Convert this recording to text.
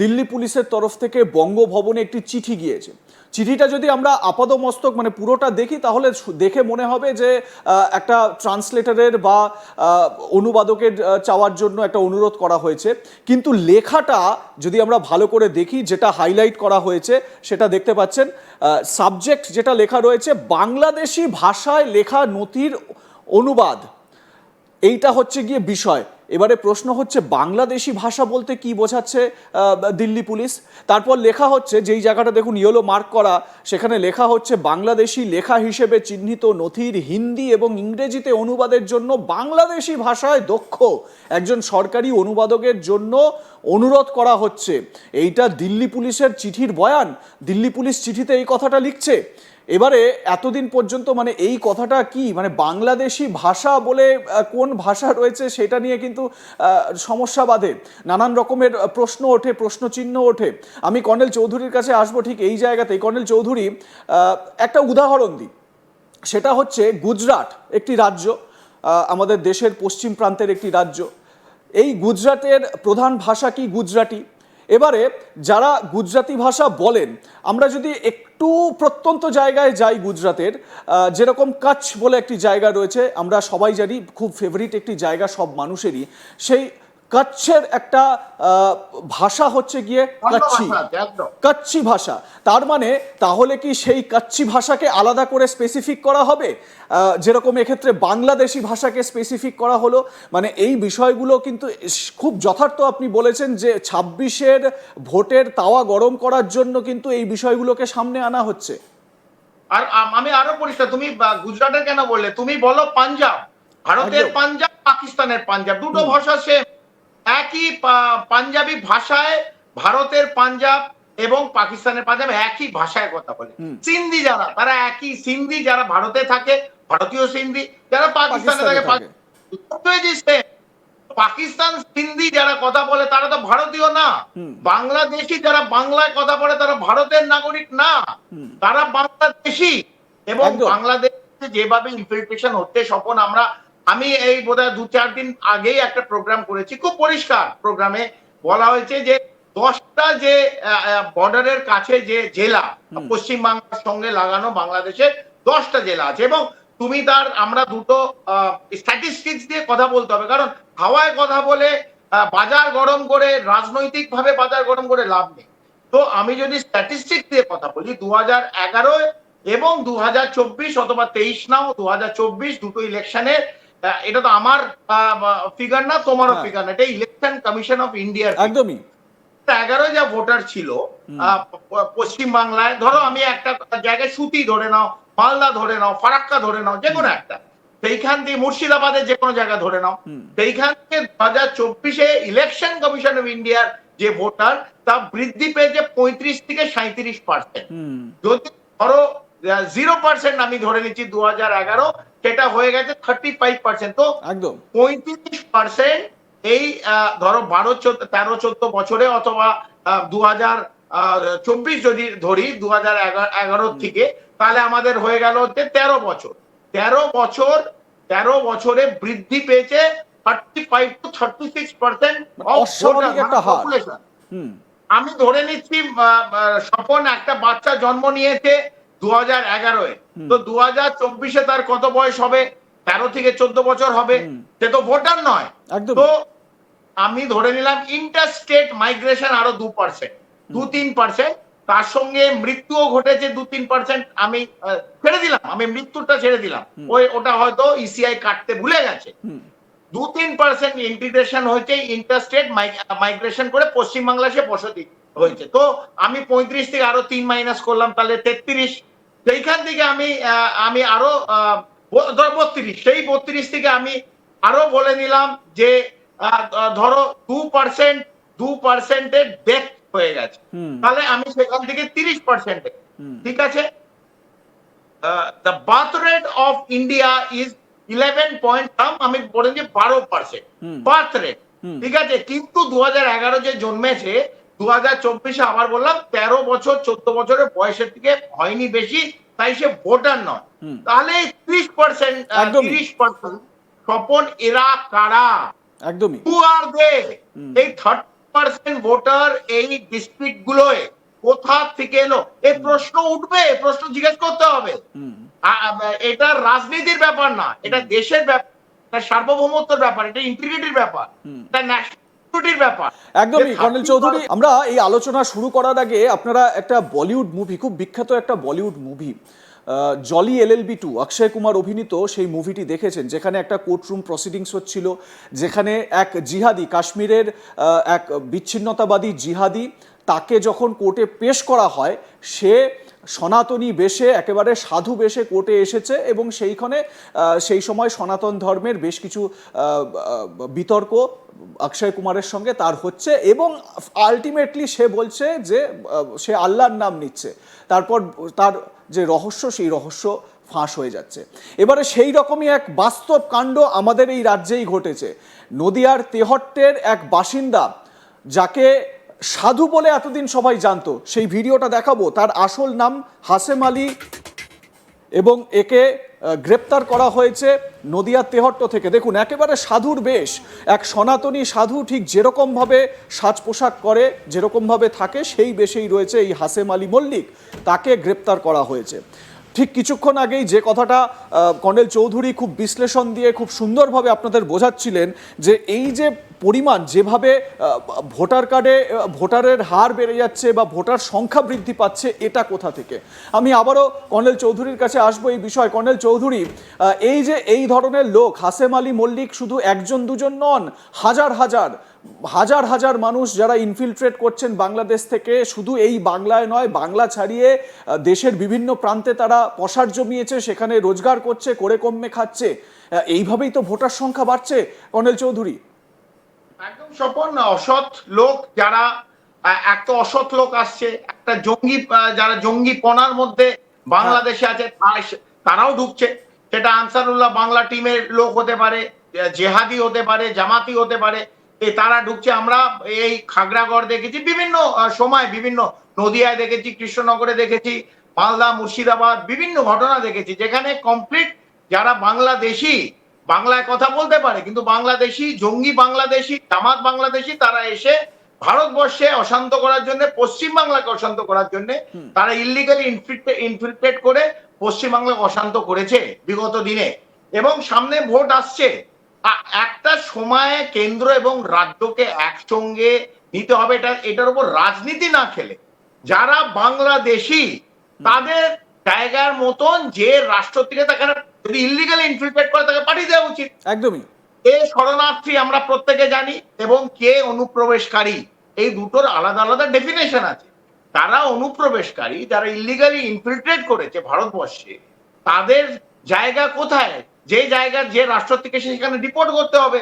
দিল্লি পুলিশের তরফ থেকে বঙ্গভবনে একটি চিঠি গিয়েছে। চিঠিটা যদি আমরা আপাদমস্তক মানে পুরোটা দেখি, তাহলে দেখে মনে হবে যে একটা ট্রান্সলেটরের বা অনুবাদকের চাওয়ার জন্য একটা অনুরোধ করা হয়েছে। কিন্তু লেখাটা যদি আমরা ভালো করে দেখি, যেটা হাইলাইট করা হয়েছে, সেটা দেখতে পাচ্ছেন সাবজেক্ট যেটা লেখা রয়েছে, বাংলাদেশি ভাষায় লেখা নথির অনুবাদ। এইটা হচ্ছে গিয়ে বিষয়। এবারে প্রশ্ন হচ্ছে, বাংলাদেশি ভাষা বলতে কি বোঝাচ্ছে দিল্লি পুলিশ? তারপর লেখা হচ্ছে, যেই জায়গাটা দেখুন ইয়েলো মার্ক করা, সেখানে লেখা হচ্ছে, বাংলাদেশি লেখা হিসেবে চিহ্নিত নথির হিন্দি এবং ইংরেজিতে অনুবাদের জন্য বাংলাদেশি ভাষায় দক্ষ। একজন সরকারি অনুবাদকের জন্য অনুরোধ করা হচ্ছে। এইটা দিল্লি পুলিশের চিঠির বয়ান। দিল্লি পুলিশ চিঠিতে এই কথাটা লিখছে। এবারে এতদিন পর্যন্ত মানে এই কথাটা কি? মানে বাংলাদেশি ভাষা বলে কোন ভাষা রয়েছে সেটা নিয়ে কিন্তু সমস্যা বাঁধে। নানান রকমের প্রশ্ন ওঠে, প্রশ্নচিহ্ন ওঠে। আমি কর্নেল চৌধুরীর কাছে আসব ঠিক এই জায়গাতেই। কর্নেল চৌধুরী একটা উদাহরণ দিই। সেটা হচ্ছে গুজরাট একটি রাজ্য আমাদের দেশের পশ্চিম প্রান্তের একটি রাজ্য। এই গুজরাটের প্রধান ভাষা কি গুজরাটি? এবারে যারা গুজরাতি ভাষা বলেন, আমরা যদি একটু প্রত্যন্ত জায়গায় যাই গুজরাতের যেরকম কাচ্ছ বলে একটি জায়গা রয়েছে, আমরা সবাই জানি খুব ফেভারিট একটি জায়গা সব মানুষেরই। সেই কচ্ছের একটা ভাষা হচ্ছে গিয়ে অন্য কচ্ছি। ভাষা তার মানে তাহলে কি সেই কাচ্চি ভাষাকে আলাদা করে স্পেসিফিক করা হবে? যেরকম এক্ষেত্রে বাংলাদেশি ভাষাকে স্পেসিফিক করা হলো। মানে এই বিষয়গুলো কিন্তু খুব যথার্থ আপনি বলেছেন যে ছাব্বিশের ভোটের তাওয়া গরম করার জন্য কিন্তু এই বিষয়গুলোকে সামনে আনা হচ্ছে। আর আমি আরও পরিষ্কার তুমি গুজরাটের কেন বললে? তুমি বলো পাঞ্জাব। ভারতের পাঞ্জাব পাকিস্তানের পাঞ্জাব দুটো ভাষা সেম একই পাঞ্জাবি ভাষায় ভারতের পাঞ্জাব এবং পাকিস্তানের পাঞ্জাব একই ভাষায় কথা বলে। সিন্ধি যারা তারা একই সিন্ধি যারা ভারতে থাকে ভারতীয় সিন্ধি যারা পাকিস্তানে থাকে। পাকিস্তান সিন্ধি যারা কথা বলে তারা তো ভারতীয় না। বাংলাদেশি যারা বাংলায় কথা বলে তারা ভারতের নাগরিক না। তারা বাংলাদেশি এবং বাংলাদেশ যেভাবে ইনফিল্ট্রেশন হচ্ছে স্বপন আমরা আমি এই বোধহয় দু চার দিন আগেই একটা প্রোগ্রাম করেছি খুব পরিষ্কার প্রোগ্রামে বলা হয়েছে যে দশটা যে বর্ডারের কাছে যে জেলা হুম। পশ্চিম বাংলার সঙ্গে লাগানো বাংলাদেশের দশটা জেলা আছে এবং তুমি তার আমরা দুটো স্ট্যাটিস্টিক্স দিয়ে কথা বলতে হবে কারণ হাওয়ায় কথা বলে বাজার গরম করে রাজনৈতিক ভাবে বাজার গরম করে লাভ নেই তো আমি যদি স্ট্যাটিস্টিক্স দিয়ে কথা বলি দু হাজার এগারো এবং দু হাজার চব্বিশ অথবা তেইশ নাও দু হাজার চব্বিশ দুটো ইলেকশনের এটা তো আমার ফিগার না তোমারও হ্যাঁ। ফিগার না। এটা ইলেকশন কমিশন অফ ইন্ডিয়ার একদমই। এগারো যা ভোটার ছিল পশ্চিম বাংলায় ধরো আমি একটা জায়গায় সুতি ধরে নাও মালদা ধরে নাও ফারাক্কা ধরে নাও যে কোনো একটা। সেইখান থেকে মুর্শিদাবাদের যে কোনো জায়গা ধরে নাও। সেইখান থেকে দু হাজার চব্বিশে ইলেকশন কমিশন অফ ইন্ডিয়ার যে ভোটার তা বৃদ্ধি পেয়েছে পঁয়ত্রিশ থেকে সাঁত্রিশ পার্সেন্ট যদি ধরো জিরো পার্সেন্ট আমি ধরে নিচ্ছি দু হাজার এগারো সেটা হয়ে গেছে থার্টি ফাইভ পার্সেন্ট তো একদম। পঁয়ত্রিশ পার্সেন্ট এই ধরো বারো চোদ্দ তেরো চোদ্দ বছরে অথবা দু হাজার চব্বিশ যদি ধরি দু হাজার এগারো থেকে তাহলে আমাদের হয়ে গেল হচ্ছে তেরো বছর। তেরো বছর তেরো বছরে বৃদ্ধি পেয়েছে thirty five to thirty six percent population আমি ধরে নিচ্ছি স্বপন একটা বাচ্চা জন্ম নিয়েছে দু হাজার এগারোয়। তো দু হাজার চব্বিশে তার কত বয়স হবে? তেরো থেকে চোদ্দ বছর হবে। সে তো ভোটার নয়। তো আমি ধরে নিলাম ইন্টার স্টেট মাইগ্রেশন আরও দু পার্সেন্ট দু তিন পার্সেন্ট তার সঙ্গে মৃত্যুও ঘটেছে দু তিন পার্সেন্ট আমি ছেড়ে দিলাম। আমি মৃত্যুটা ছেড়ে দিলাম। ওই ওটা হয়তো ইসিআই কাটতে ভুলে গেছে। দু তিন পার্সেন্ট ইন্টিগ্রেশন হয়েছে ইন্টারস্টেট মাইগ্রেশন করে পশ্চিমবাংলা সে বসতি হয়েছে। তো আমি পঁয়ত্রিশ থেকে আরও তিন মাইনাস করলাম তাহলে তেত্রিশ। সেইখান থেকে আমি আমি আরও বত্রিশ সেই বত্রিশ থেকে আমি আরও বলে নিলাম যে ধরো দু পার্সেন্ট দু পার্সেন্টের ডেথ হয়ে গেছে। তাহলে আমি সেখান থেকে তিরিশ পার্সেন্টে ঠিক আছে? The birth rate of India is eleven point some আমি বলেন যে বারো পার্সেন্ট বার্থ রেট। ঠিক আছে? কিন্তু দু হাজার এগারো যে জন্মেছে দু হাজার চব্বিশে আবার বললাম তেরো বছর চোদ্দ বছরের বয়সের থেকে হয়নি বেশি তাই সে ভোটার নয়। তাহলে ত্রিশ পার্সেন্ট। তিরিশ পার্সেন্ট স্বপন এরা কারা? একদমই। হু আর দে এই থার্টি পার্সেন্ট ভোটার এই ডিস্ট্রিক্ট গুলোয় কোথা থেকে এলো? এই প্রশ্ন উঠবে প্রশ্ন জিজ্ঞেস করতে হবে। এটা রাজনীতির ব্যাপার না এটা দেশের ব্যাপার এটা সার্বভৌমত্বের ব্যাপার এটা ইন্টিগ্রিটির ব্যাপার। এটা ন্যাশনালিটির ব্যাপার। একদমই কর্নেল চৌধুরী আমরা এই আলোচনা শুরু করার আগে আপনারা একটা বলিউড মুভি খুব বিখ্যাত একটা Bollywood movie Jolly LLB two Akshay Kumar অভিনীত সেই মুভিটি দেখেছেন যেখানে একটা কোর্টরুম প্রসিডিংস হচ্ছিল যেখানে এক জিহাদি কাশ্মীরের এক বিচ্ছিন্নতাবাদী জিহাদি তাকে যখন কোর্টে পেশ করা হয় সে সনাতনী বেশে, একেবারে সাধু বেশে কোর্টে এসেছে এবং সেইখানে সেই সময় সনাতন ধর্মের বেশ কিছু বিতর্ক অক্ষয় কুমারের সঙ্গে তার হচ্ছে এবং আলটিমেটলি সে বলছে যে সে আল্লাহর নাম নিচ্ছে। তারপর তার যে রহস্য, সেই রহস্য ফাঁস হয়ে যাচ্ছে। এবারে সেই রকমই এক বাস্তব কাণ্ড আমাদের এই রাজ্যেই ঘটেছে। নদিয়ার তেহট্টের এক বাসিন্দা, যাকে সাধু বলে এতদিন সবাই জানতো। সেই ভিডিওটা দেখাবো। তার আসল নাম হাসেম আলী এবং একে গ্রেপ্তার করা হয়েছে নদিয়া তেহট্ট থেকে। দেখুন, একেবারে সাধুর বেশ। এক সনাতনী সাধু ঠিক যেরকমভাবে সাজ পোশাক করে, যেরকমভাবে থাকে, সেই বেশেই রয়েছে এই হাসেম আলী মল্লিক। তাকে গ্রেপ্তার করা হয়েছে। ঠিক কিছুক্ষণ আগেই যে কথাটা কর্নেল চৌধুরী খুব বিশ্লেষণ দিয়ে খুব সুন্দরভাবে আপনাদের বোঝাচ্ছিলেন যে এই যে পরিমাণ, যেভাবে ভোটার কার্ডে ভোটারের হার বেড়ে যাচ্ছে বা ভোটার সংখ্যা বৃদ্ধি পাচ্ছে, এটা কোথা থেকে? আমি আবারও কর্নেল চৌধুরীর কাছে আসব এই বিষয়। কর্নেল চৌধুরী এই যে এই ধরনের লোক, হাসেম আলী মল্লিক শুধু একজন দুজন নন, হাজার হাজার হাজার হাজার মানুষ যারা ইনফিলট্রেট করছেন বাংলাদেশ থেকে, শুধু এই বাংলায় নয়, বাংলা ছাড়িয়ে দেশের বিভিন্ন প্রান্তে তারা পসার জমিয়েছে, সেখানে রোজগার করছে, করে কমে খাচ্ছে। এইভাবেই তো ভোটার সংখ্যা বাড়ছে। কর্নেল চৌধুরী একদম স্বপন অসৎ লোক যারা আহ, অসৎ লোক আসছে একটা জঙ্গি যারা জঙ্গি পনার মধ্যে বাংলাদেশে আছে তারাও ঢুকছে। সেটা আনসারুল্লাহ বাংলা টিমের লোক হতে পারে জেহাদি হতে পারে জামাতি হতে পারে তারা ঢুকছে। আমরা এই খাগড়াগড় দেখেছি বিভিন্ন সময় বিভিন্ন নদিয়ায় দেখেছি কৃষ্ণনগরে দেখেছি মালদা মুর্শিদাবাদ বিভিন্ন ঘটনা দেখেছি যেখানে কমপ্লিট যারা বাংলাদেশি বাংলায় কথা বলতে পারে কিন্তু বাংলাদেশি জঙ্গি বাংলাদেশি জামাত বাংলাদেশি তারা এসে ভারতবর্ষে অশান্ত করার জন্য পশ্চিম বাংলাকে অশান্ত করার জন্য তারা ইলিগালি ইনফিল্ট্রেট করে পশ্চিম বাংলাকে অশান্ত করেছে বিগত দিনে। এবং সামনে ভোট আসছে। একটা সময়ে কেন্দ্র এবং রাজ্যকে একসঙ্গে নিতে হবে এটা এটার উপর রাজনীতি না খেলে। যারা বাংলাদেশি তাদের জায়গার মতন যে রাষ্ট্র থেকে তাকে যদি ইলিগাল ইনফিল্ট্রেট করে তাকে পাঠিয়ে দেওয়া উচিত। একদমই। কে শরণার্থী আমরা প্রত্যেকে জানি এবং কে অনুপ্রবেশকারী এই দুটোর আলাদা আলাদা ডেফিনেশন আছে। তারা অনুপ্রবেশকারী যারা ইলিগালি ইনফিল্ট্রেট করেছে ভারতবর্ষে তাদের জায়গা কোথায়? যে জায়গার যে রাষ্ট্র থেকে সেখানে ডিপোর্ট করতে হবে।